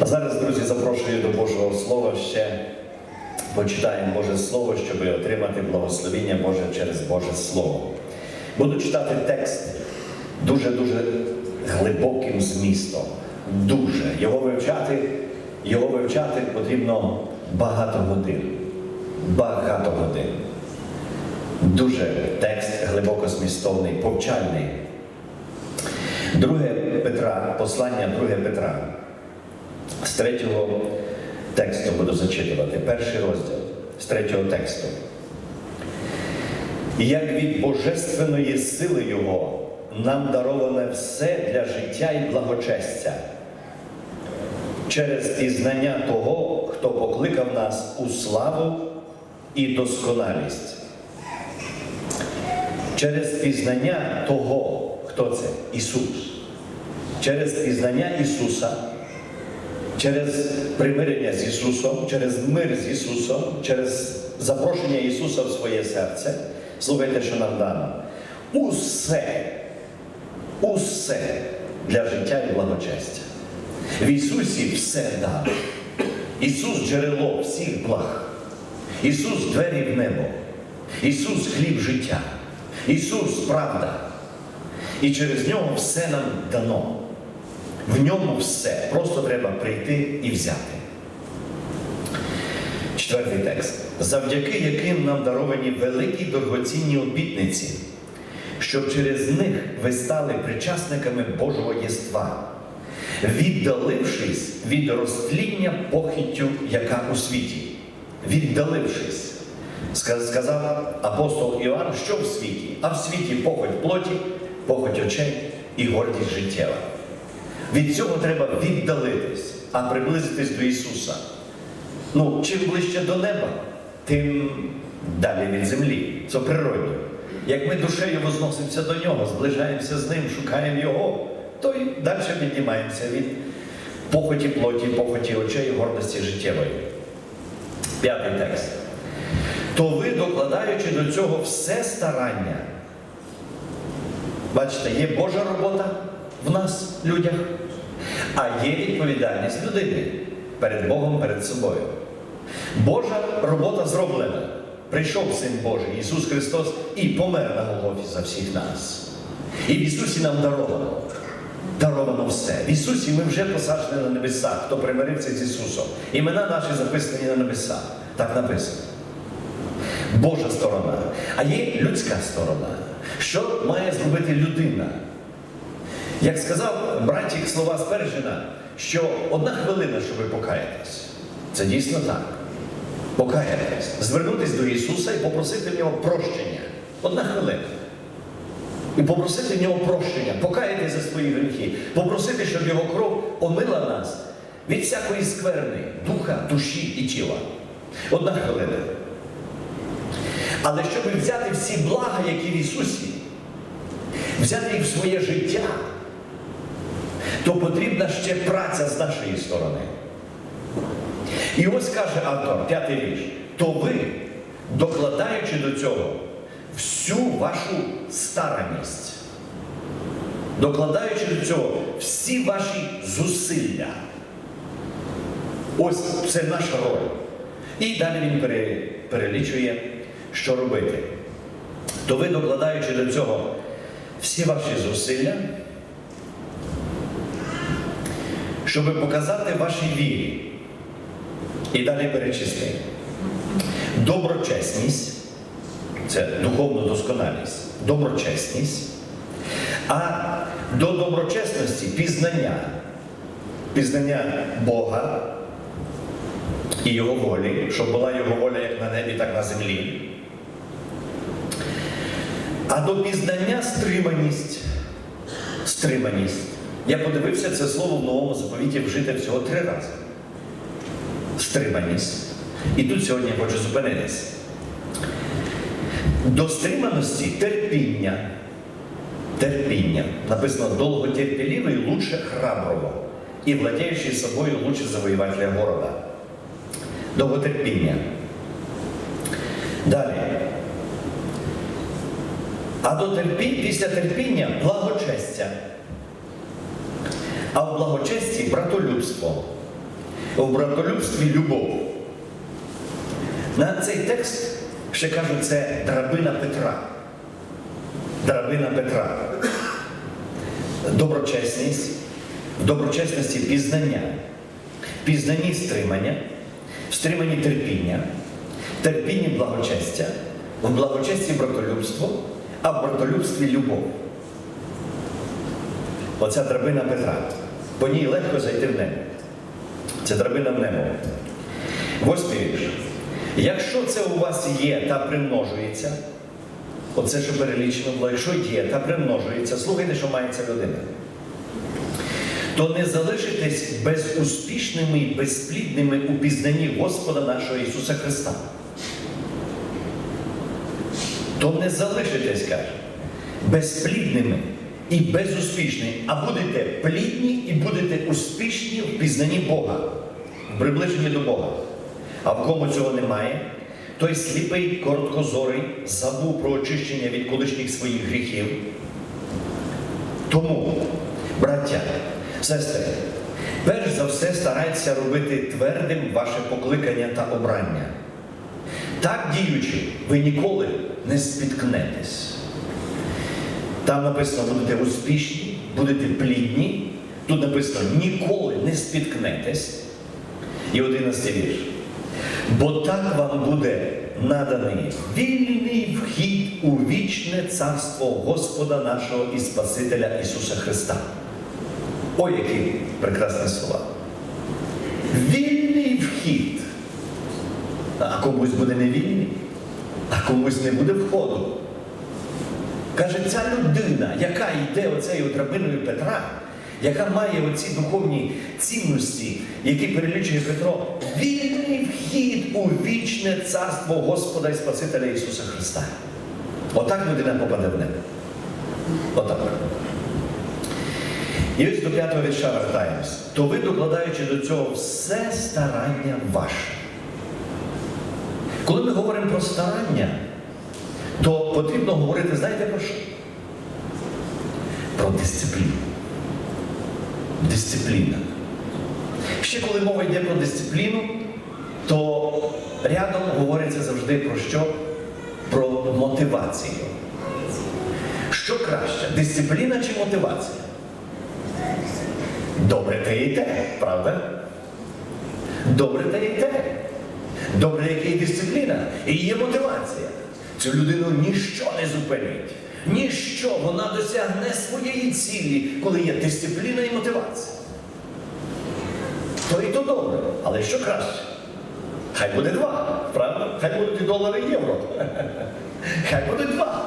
А зараз, друзі, запрошую до Божого Слова ще почитаємо Боже Слово, щоб отримати благословіння Боже через Боже Слово. Буду читати текст дуже-дуже глибоким змістом. Дуже. Його вивчати, його вивчати потрібно багато годин. Багато годин. Дуже текст глибоко змістовний, повчальний. Друге Петра, послання 2 Петра. З третього тексту буду зачитувати, перший розділ з третього тексту. Як від божественної сили Його нам дароване все для життя і благочестя через пізнання того, хто покликав нас у славу і досконалість. Через пізнання того, хто це? Ісус. Через пізнання Ісуса через примирення з Ісусом, через мир з Ісусом, через запрошення Ісуса в своє серце, слухайте, що нам дано. Усе, усе для життя і благочестя. В Ісусі все дано. Ісус джерело всіх благ. Ісус двері в небо. Ісус хліб життя. Ісус правда. І через нього все нам дано. В ньому все. Просто треба прийти і взяти. Четвертий текст. Завдяки яким нам даровані великі дорогоцінні обітниці, щоб через них ви стали причасниками Божого єства, віддалившись від розтління похиттю, яка у світі. Віддалившись. Сказав апостол Іоанн, що в світі? А в світі похоть плоті, похоть очей і гордість життєва. Від цього треба віддалитись, а приблизитись до Ісуса. Ну, чим ближче до неба, тим далі від землі. Це природньо. Як ми душею возносимося до Нього, зближаємося з Ним, шукаємо Його, то й далі піднімаємося від похоті плоті, похоті очей, гордості життєвої. П'ятий текст. То ви, докладаючи до цього все старання, бачите, є Божа робота в нас, людях, а є відповідальність людини перед Богом, перед собою. Божа робота зроблена. Прийшов Син Божий Ісус Христос і помер на Голгофі за всіх нас. І в Ісусі нам даровано. Даровано все. В Ісусі ми вже посаджені на небесах, хто примирився з Ісусом. Імена наші записані на небесах. Так написано. Божа сторона. А є людська сторона. Що має зробити людина? Як сказав братік слова Спержина, що одна хвилина, щоб ви покаятись. Це дійсно так. Покаятись. Звернутися до Ісуса і попросити в нього прощення. Одна хвилина. І попросити в нього прощення, покаятись за свої гріхи, попросити, щоб його кров омила нас від всякої скверни, духа, душі і тіла. Одна хвилина. Але щоб взяти всі блага, які в Ісусі, взяти їх в своє життя, то потрібна ще праця з нашої сторони. І ось каже автор, п'ятий вірш, то ви, докладаючи до цього всю вашу стараність, докладаючи до цього всі ваші зусилля, ось це наша роль. І далі він перелічує, що робити. То ви, докладаючи до цього всі ваші зусилля, щоб показати вашій вірі. І далі перечислює. Доброчесність це духовна досконалість, доброчесність, а до доброчесності пізнання, пізнання Бога і Його волі, щоб була Його воля як на небі, так і на землі. А до пізнання стриманість. Стриманість. Я подивився це слово в новому заповіті вжити всього три рази. Стриманість. І тут сьогодні я хочу зупинитися. До стриманості терпіння. Терпіння. Написано довготерпеливий лучше храброго. І владіючий собою лучше завоювателя города. Довготерпіння. Далі. А до терпіння, після терпіння благочестя. А в благочесті братолюбство. в братолюбстві любов. На цей текст ще кажуть, це драбина Петра. Драбина Петра. Доброчесність, в доброчесності пізнання, пізнанні стримання, в стриманні терпіння, терпінні благочестя, в благочесті братолюбство, а в братолюбстві любов. Оця драбина Петра. По ній легко зайти в небо. Це драбина в небо. Восьмий вірш. Якщо це у вас є та примножується, оце що перелічено було, якщо є та примножується, слухайте, що має ця людина. То не залишитесь безуспішними і безплідними у пізнанні Господа нашого Ісуса Христа. То не залишитесь, каже, безплідними і безуспішними, а будете плідні і будете успішні в пізнанні Бога, в приближенні до Бога. А в кому цього немає, той сліпий, короткозорий, забув про очищення від колишніх своїх гріхів. Тому, браття, сестри, перш за все старайтеся робити твердим ваше покликання та обрання. Так діючи, ви ніколи не спіткнетесь. Там написано, будете успішні, будете плідні. Тут написано, ніколи не спіткнетесь. І одинадцятий вірш. Бо так вам буде наданий вільний вхід у вічне царство Господа нашого і Спасителя Ісуса Христа. Ой, які прекрасні слова. Вільний вхід. А комусь буде не вільний, а комусь не буде входу. Каже, ця людина, яка йде оцею драбиною Петра, яка має оці духовні цінності, які перелічує Петро, вільний вхід у вічне царство Господа і Спасителя Ісуса Христа. Отак людина попаде в небо. Отак. І ось до п'ятого вірша вертаємось. То ви, докладаючи до цього все старання ваше. Коли ми говоримо про старання, то потрібно говорити, знаєте про що? Про дисципліну. Дисципліна. Ще коли мова йде про дисципліну, то рядом говориться завжди про що? Про мотивацію. Що краще, дисципліна чи мотивація? Добре те і те, правда? Добре те і те. Добре, яка є дисципліна, і є мотивація. Цю людину ніщо не зупинить. Ніщо вона досягне своєї цілі, коли є дисципліна і мотивація. То і то добре, але що краще? Хай буде два, правда? Хай будуть і долари і євро. Хай буде два.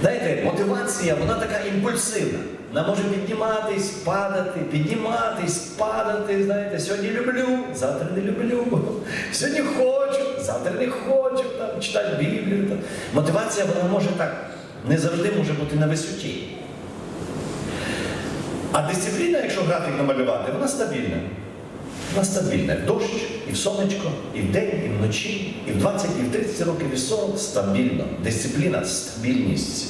Знаєте, мотивація, вона така імпульсивна. Вона може підніматись, падати, підніматись, падати. Знаєте, сьогодні люблю, завтра не люблю. Сьогодні хочу, завтра не хочу читати Біблію. Там. Мотивація вона може так, не завжди може бути на висоті. А дисципліна, якщо графік намалювати, вона стабільна. Вона стабільна. В дощ, і в сонечко, і в день, і вночі, і в 20, і в 30 років, і в 40 стабільно. Дисципліна стабільність.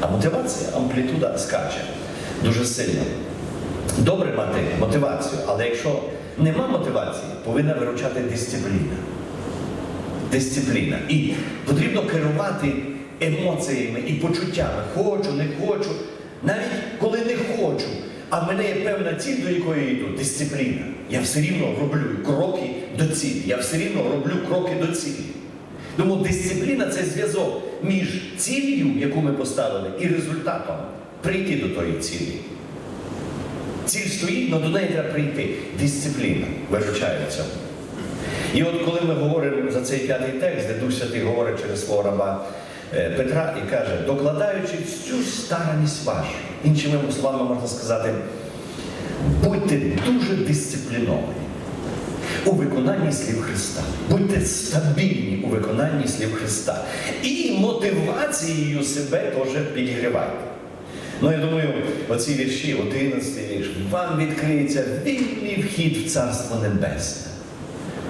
А мотивація, амплітуда скаче дуже сильно. Добре мати мотивацію, але якщо нема мотивації, повинна виручати дисципліна. Дисципліна. І потрібно керувати емоціями і почуттями. Хочу, не хочу. Навіть коли не хочу, а в мене є певна ціль, до якої я йду, дисципліна. Я все рівно роблю кроки до цілі. Я все рівно роблю кроки до цілі. Тому дисципліна це зв'язок між ціллю, яку ми поставили, і результатом прийти до тої цілі. Ціль стоїть, але до неї треба прийти. Дисципліна виручає в цьому. І от коли ми говоримо за цей п'ятий текст, де Дух Святий говорить через свого раба е, Петра і каже, докладаючи всю стараність вашу, іншими словами можна сказати, будьте дуже дисципліновані у виконанні слів Христа. Будьте стабільні у виконанні слів Христа. І мотивацією себе теж підігрівайте. Ну, я думаю, оці вірші, 11 вірш, вам відкриється вільний вхід в Царство Небесне.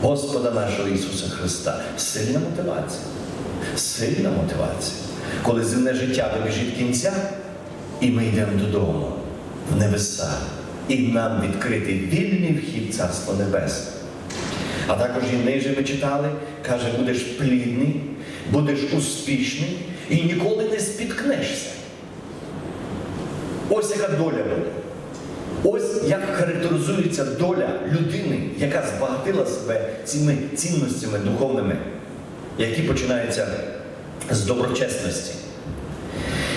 Господа нашого Ісуса Христа. Сильна мотивація. Сильна мотивація. Коли земне життя добіжить кінця, і ми йдемо додому, в небеса, і нам відкритий вільний вхід в Царство Небесне. А також і нижче ми читали, каже, будеш плідний, будеш успішний і ніколи не спіткнешся. Ось яка доля буде. Ось як характеризується доля людини, яка збагатила себе цими цінностями духовними, які починаються з доброчесності.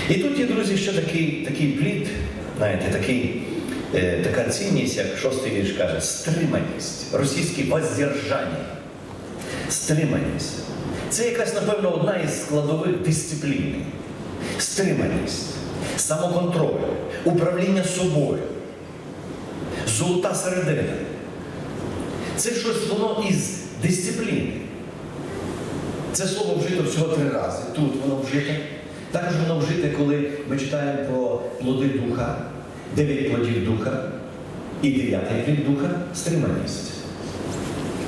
І тут є, друзі, ще такий, такий плід, знаєте, такий, е, така цінність, як шостий вірш каже, стриманість, російське воздержання. Стриманість. Це якась, напевно, одна із складових дисципліни. Стриманість, самоконтроль, управління собою, золота середина. Це щось воно із дисципліни. Це слово вжито всього три рази. Тут воно вжите. Також воно вжите, коли ми читаємо про плоди духа, дев'ять плодів духа і дев'ятий плід духа стриманість.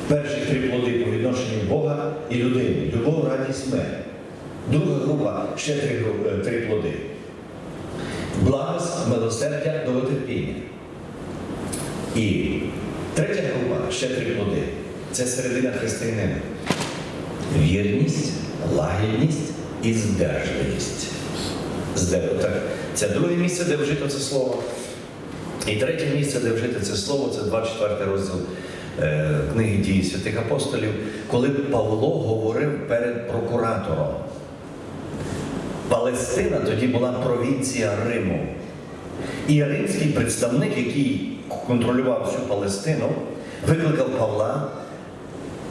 Перші три плоди по відношенню Бога і людини. Любов, радість, мир. Друга група ще три, е, три плоди. Благость, милосердя, довготерпіння. І третя група ще три плоди. Це середина християнина. Вірність, лагідність і здержливість. Це друге місце, де вжито це слово. І третє місце, де вжито це слово, це 24 розділ е, книги дії святих апостолів, коли Павло говорив перед прокуратором. Палестина тоді була провінція Риму. І римський представник, який контролював всю Палестину, викликав Павла,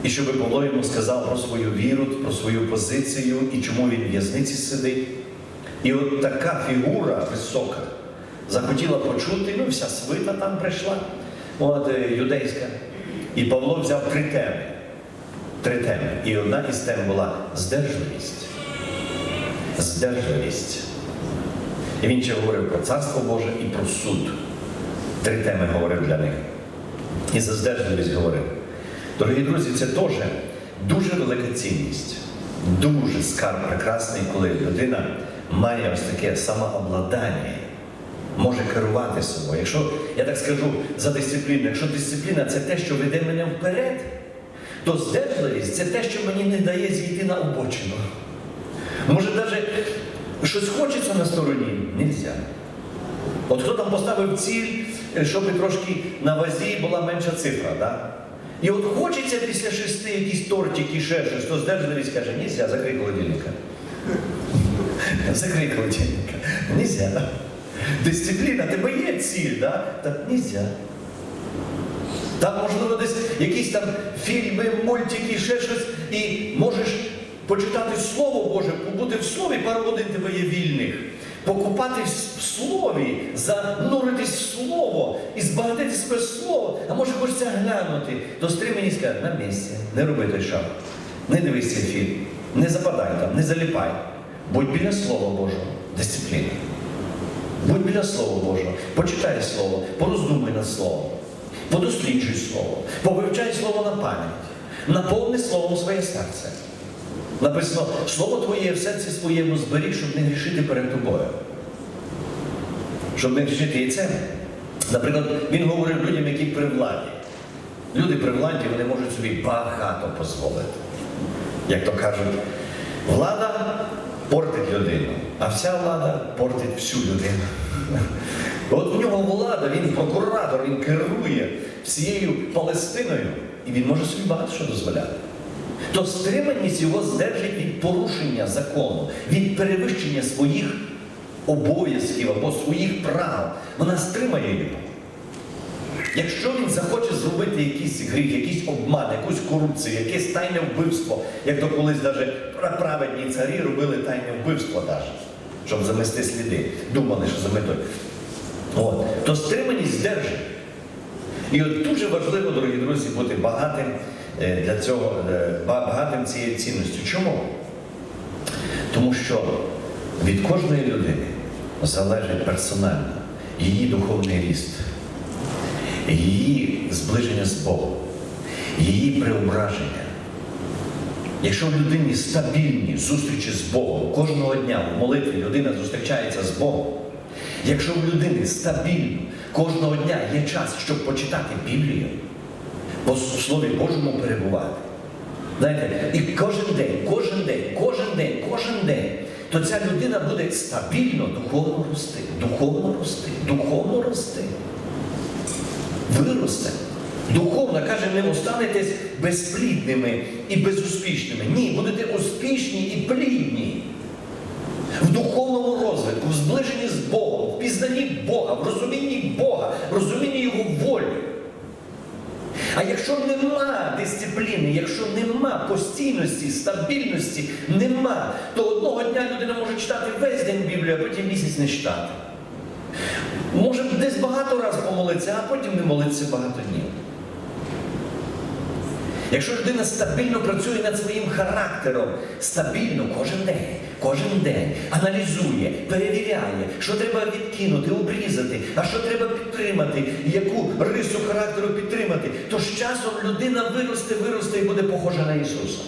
і щоб Павло йому сказав про свою віру, про свою позицію і чому він в в'язниці сидить. І от така фігура висока захотіла почути, ну вся свита там прийшла, от, е, юдейська. І Павло взяв три теми. Три теми. І одна із тем була здержливість. Здержливість. І він ще говорив про Царство Боже і про суд. Три теми говорив для них. І за здержливість говорив. Дорогі друзі, це теж дуже велика цінність, дуже скарб прекрасний, коли людина має ось таке самообладання, може керувати собою. Якщо, я так скажу, за дисципліну, якщо дисципліна це те, що веде мене вперед, то здержливість це те, що мені не дає зійти на обочину. Може, навіть щось хочеться на стороні, нельзя. От хто там поставив ціль, щоб трошки на вазі була менша цифра, да? І от хочеться після шести якийсь тортик і ще щось, то здержливість каже, нельзя, закрий холодильника. Закрий холодильника. Нельзя. Дисципліна, тебе є ціль, да? так нельзя. Там, можливо, десь якісь там фільми, мультики, ще щось, і можеш почитати Слово Боже, побути в Слові, пару годин тебе є вільних, покупатись в Слові, зануритись в Слово і збагатити себе Слово, а може хочеться глянути, то стриманість сказати, на місці, не роби той шаг, не дивись цей фільм, не западай там, не заліпай. Будь біля Слова Божого, дисципліна. Будь біля Слова Божого, почитай Слово, пороздумуй над Словом, подосліджуй Слово, повивчай Слово на пам'ять, наповни Словом своє серце. Написано, Слово Твоє в серці своєму зберіг, щоб не грішити перед тобою. Щоб не грішити і це. Наприклад, він говорив людям, які при владі. Люди при владі вони можуть собі багато дозволити. Як то кажуть, влада портить людину, а вся влада портить всю людину. От у нього влада, він прокуратор, він керує всією Палестиною, і він може собі багато що дозволяти. То стриманість його здержить від порушення закону, від перевищення своїх обов'язків або своїх прав. Вона стримає його. Якщо він захоче зробити якийсь гріх, якийсь обман, якусь корупцію, якесь тайне вбивство, як то колись навіть праведні царі робили тайне вбивство, навіть, щоб замести сліди, думали, що заметою. От. То стриманість здержить. І от дуже важливо, дорогі друзі, бути багатим для цього, е, багатим цією цінністю. Чому? Тому що від кожної людини залежить персонально її духовний ріст, її зближення з Богом, її преображення. Якщо в людині стабільні зустрічі з Богом, кожного дня в молитві людина зустрічається з Богом, якщо в людини стабільно кожного дня є час, щоб почитати Біблію, по Слові Божому перебувати. Знаєте, і кожен день, кожен день, кожен день, кожен день, то ця людина буде стабільно духовно рости, духовно рости, духовно рости. Виросте. Духовно, каже, не останетесь безплідними і безуспішними. Ні, будете успішні і плідні. В духовному розвитку, в зближенні з Богом, в пізнанні Бога, в розумінні Бога, в розумінні Його. А якщо нема дисципліни, якщо нема постійності, стабільності, нема, то одного дня людина може читати весь день Біблію, а потім місяць не читати. Може десь багато разів помолитися, а потім не молитися багато днів. Якщо людина стабільно працює над своїм характером, стабільно кожен день, кожен день аналізує, перевіряє, що треба відкинути, обрізати, а що треба підтримати, яку рису характеру підтримати, то з часом людина виросте, виросте і буде похожа на Ісуса.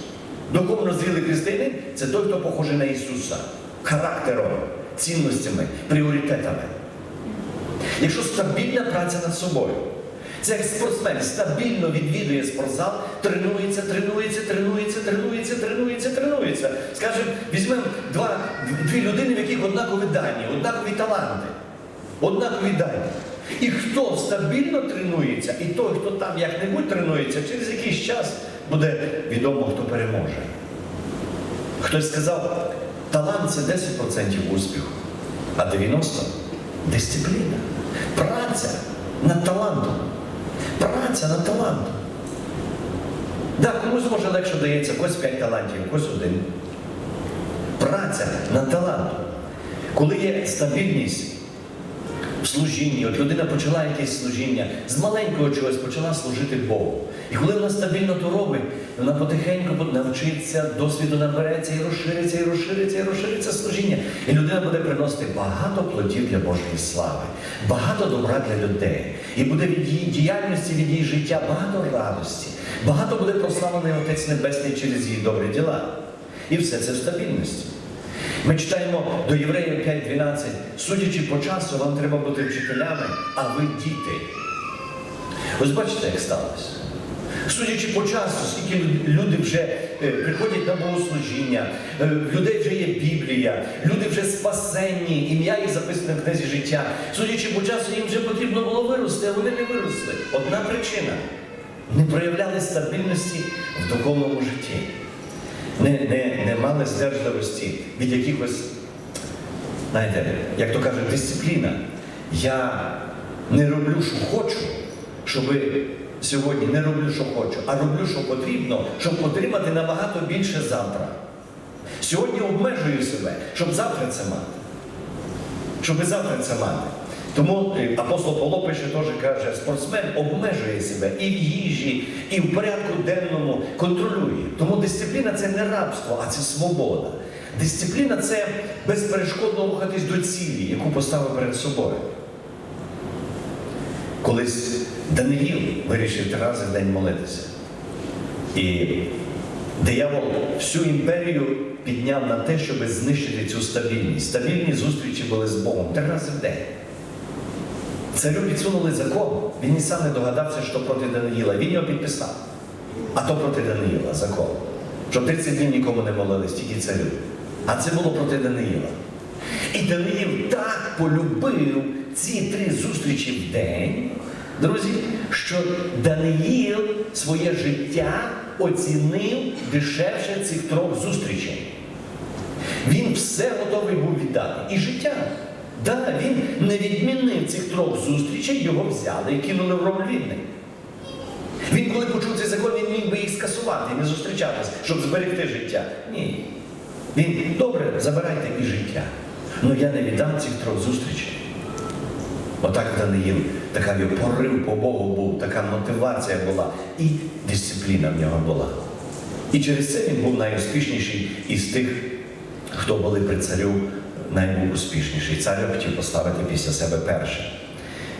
Духовно зрілий християнин це той, хто похожий на Ісуса характером, цінностями, пріоритетами. Якщо стабільна праця над собою, це як спортсмен стабільно відвідує спортзал, тренується, тренується, тренується, тренується, тренується, тренується. Скажемо, візьмемо два, дві людини, в яких однакові дані, однакові таланти, однакові дані. І хто стабільно тренується, і той, хто там як-небудь тренується, через якийсь час буде відомо, хто переможе. Хтось сказав, талант це 10% успіху, а 90% дисципліна, праця над талантом. Праця на талант. Так, комусь може легше дається, когось 5 талантів, когось один. Праця на талант. Коли є стабільність в служінні, от людина почала якесь служіння, з маленького чогось почала служити Богу. І коли вона стабільно то робить, вона потихеньку навчиться, досвіду набереться і розшириться, і розшириться, і розшириться служіння. І людина буде приносити багато плодів для Божої слави, багато добра для людей. І буде від її діяльності, від її життя багато радості. Багато буде прославлений Отець Небесний через її добрі діла. І все це в стабільності. Ми читаємо до Євреїв 5.12, судячи по часу, вам треба бути вчителями, а ви діти. Ось бачите, як сталося. Судячи по часу, скільки люди вже е, приходять на богослужіння, е, людей вже є Біблія, люди вже спасенні, ім'я їх записане в книзі життя. Судячи по часу, їм вже потрібно було вирости, а вони не виросли. Одна причина не проявляли стабільності в духовному житті не, не, не мали здержливості від якихось, знаєте, як то кажуть, дисципліна. Я не роблю, що хочу, щоб сьогодні не роблю, що хочу, а роблю, що потрібно, щоб отримати набагато більше завтра. Сьогодні обмежую себе, щоб завтра це мати. Щоб завтра це мати. Тому е, апостол Павло пише теж каже, спортсмен обмежує себе і в їжі, і в порядку денному контролює. Тому дисципліна це не рабство, а це свобода. Дисципліна це безперешкодно рухатись до цілі, яку поставив перед собою. Колись Даниїл вирішив три рази в день молитися. І диявол всю імперію підняв на те, щоб знищити цю стабільність. Стабільні зустрічі були з Богом три рази в день. Царю підсунули закон, він і сам не догадався, що проти Даниїла. Він його підписав. А то проти Даниїла закон. Щоб 30 днів нікому не молились, тільки царю. А це було проти Даниїла. І Даниїл так полюбив ці три зустрічі в день, друзі, що Даниїл своє життя оцінив дешевше цих трьох зустрічей. Він все готовий був віддати. І життя. Да, він не відмінив цих трьох зустрічей, його взяли і кинули в ромлівник. Він, коли почув цей закон, він міг би їх скасувати і не зустрічатись, щоб зберегти життя. Ні. Він, добре, забирайте і життя. Ну я не віддам цих трьох зустрічей. Отак Даниїл, така його порив по Богу був, така мотивація була, і дисципліна в нього була. І через це він був найуспішніший із тих, хто були при царю найбув успішніший. Цар його хотів поставити після себе першим.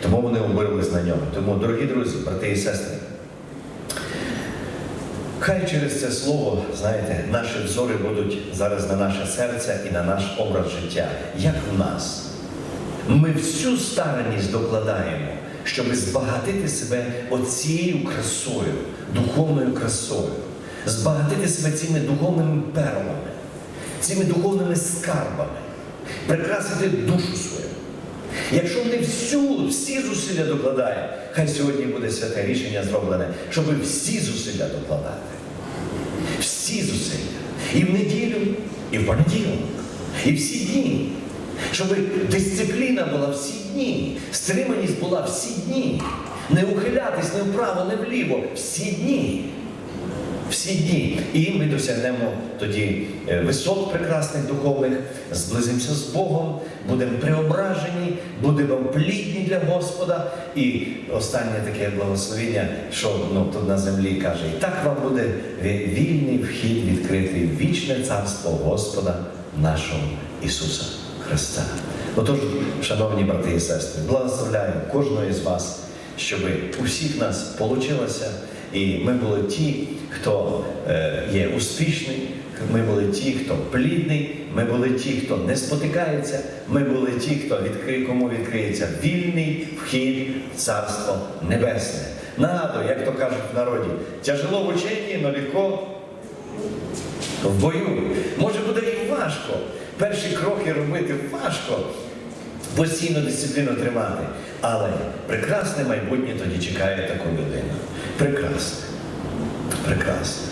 Тому вони обирались на ньому. Тому, дорогі друзі, брати і сестри, хай через це слово, знаєте, наші взори будуть зараз на наше серце і на наш образ життя. Як в нас? ми всю стараність докладаємо, щоб збагатити себе оцією красою, духовною красою, збагатити себе цими духовними перлами, цими духовними скарбами, прикрасити душу свою. Якщо не всю, всі зусилля докладаємо, хай сьогодні буде святе рішення зроблене, щоб всі зусилля докладати. Всі зусилля. І в неділю, і в понеділок, і всі дні. Щоб дисципліна була всі дні, стриманість була всі дні. Не ухилятись не вправо, не вліво. Всі дні. Всі дні. І ми досягнемо тоді е, висот прекрасних духовних, зблизимося з Богом, будемо преображені, будемо плідні для Господа. І останнє таке благословення, що ну, тут на землі каже, і так вам буде вільний вхід відкритий вічне царство Господа нашого Ісуса Христа. Отож, шановні брати і сестри, благословляю кожного із вас, щоб у всіх нас вийшло, і ми були ті, хто е, є успішний, ми були ті, хто плідний, ми були ті, хто не спотикається, ми були ті, хто відкриє, кому відкриється вільний вхід в Царство Небесне. Нагадую, як то кажуть в народі, тяжело в ученні, но легко в бою. Може буде і важко. Перші кроки робити важко, постійно дисципліну тримати. Але прекрасне майбутнє тоді чекає таку людину. Прекрасне. Прекрасне.